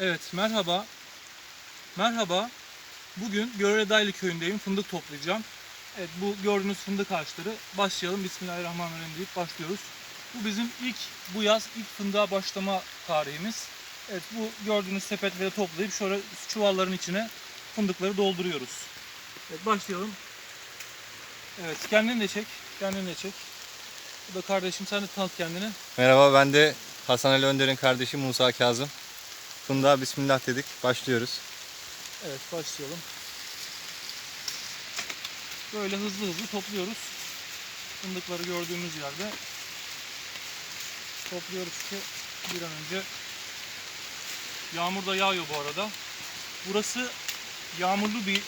Evet, merhaba. Merhaba. Bugün Göreledaylı köyündeyim. Fındık toplayacağım. Evet, bu gördüğünüz fındık ağaçları. Başlayalım. Bismillahirrahmanirrahim deyip başlıyoruz. Bu bizim ilk, bu yaz ilk fındığa başlama tarihimiz. Evet, bu gördüğünüz sepetleri toplayıp şöyle çuvalların içine fındıkları dolduruyoruz. Evet, başlayalım. Evet, kendini de çek. Kendini de çek. Bu da kardeşim, sen de tanıt kendini. Merhaba ben de Hasan Ali Önder'in kardeşi Musa Kazım. Fındığa bismillah dedik. Başlıyoruz. Evet başlayalım. Böyle hızlı hızlı topluyoruz. Fındıkları gördüğümüz yerde topluyoruz ki bir an önce yağmur da yağıyor bu arada. Burası yağmurlu bir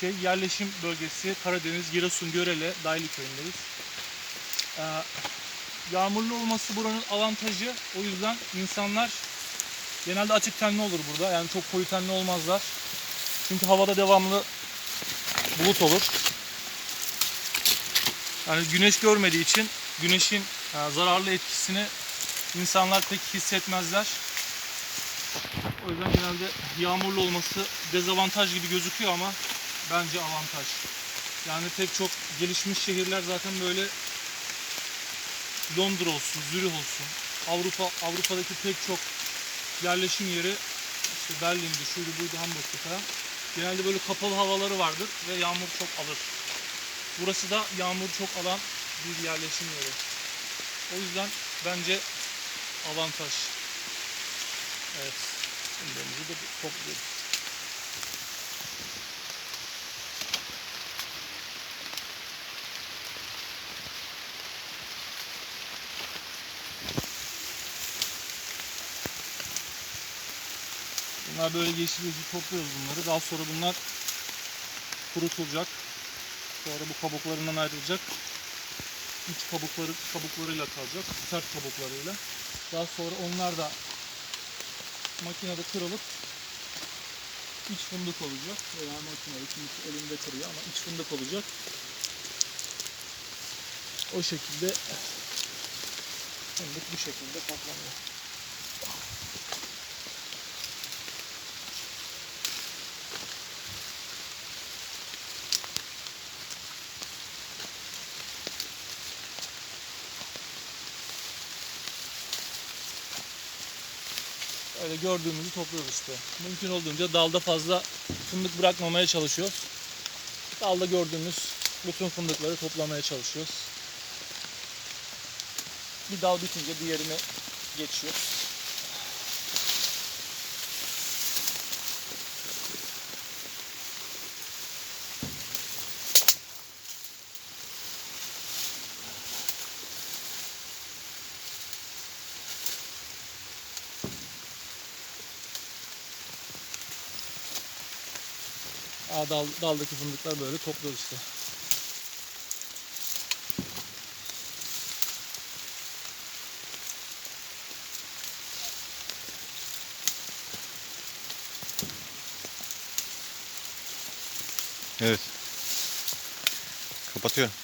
şey yerleşim bölgesi Karadeniz Giresun Görele Daylı köyündeyiz. Ee, yağmurlu olması buranın avantajı. O yüzden insanlar genelde açık tenli olur burada. Yani çok koyu tenli olmazlar. Çünkü havada devamlı bulut olur. Yani güneş görmediği için güneşin e, zararlı etkisini insanlar pek hissetmezler. O yüzden genelde yağmurlu olması dezavantaj gibi gözüküyor ama bence avantaj. Yani pek çok gelişmiş şehirler zaten böyle Londra olsun, Zürih olsun, Avrupa Avrupa'daki pek çok yerleşim yeri işte Berlin'di, şuydu buydu Hamburg'tu falan. Genelde böyle kapalı havaları vardır ve yağmur çok alır. Burası da yağmur çok alan bir yerleşim yeri. O yüzden bence avantaj. Evet. Fındığımızı da topluyoruz. Bunlar böyle yeşil yeşil topluyoruz bunları. Daha sonra bunlar kurutulacak. Sonra bu kabuklarından ayrılacak. İç kabukları kabuklarıyla kalacak. Sert kabuklarıyla. Daha sonra onlar da makinede kırılıp iç fındık olacak. Veya makinede kimisi elinde kırıyor ama iç fındık olacak. O şekilde fındık bu şekilde toplanıyor. Öyle gördüğümüzü topluyoruz işte. Mümkün olduğunca dalda fazla fındık bırakmamaya çalışıyoruz. Dalda gördüğümüz bütün fındıkları toplamaya çalışıyoruz. Bir dal bitince diğerine geçiyoruz. Aa, dal, daldaki fındıklar böyle topluyoruz işte. Evet. Kapatıyorum.